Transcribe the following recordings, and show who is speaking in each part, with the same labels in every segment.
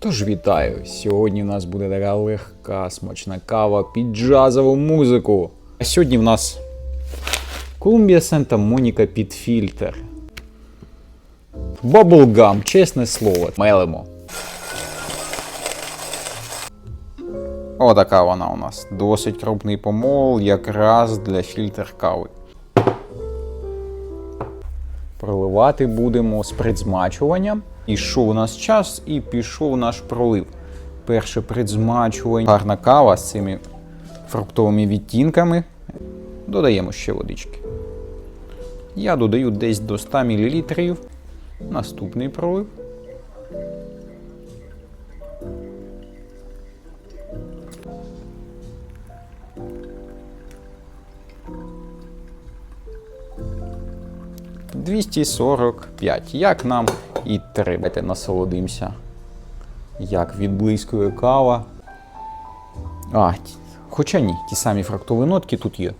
Speaker 1: Тож вітаю! Сьогодні в нас буде така легка, смачна кава під джазову музику. А сьогодні в нас Колумбія Санта Моніка під фільтр. Баблгам, чесне слово, мелимо. Отака вона у нас. Досить крупний помол, якраз для фільтр кави. Проливати будемо з предзмачуванням. Ішов у нас час і пішов наш пролив. Перше предзмачування. Гарна кава з цими фруктовими відтінками. Додаємо ще водички. Я додаю десь до 100 мл. Наступний пролив. – 245. Як нам і. Давайте насолодимося. Як відблискує кава. А, хоча ні, ті самі фруктові нотки тут є.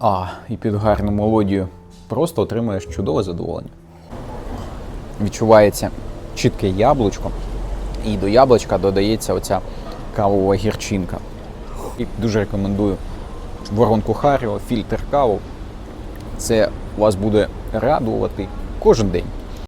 Speaker 1: А, і під гарну мелодію просто отримуєш чудове задоволення. Відчувається чітке яблучко, і до яблучка додається оця кавова гірчинка. І дуже рекомендую воронку Харіо, фільтр каву. Це вас буде радувати кожен день.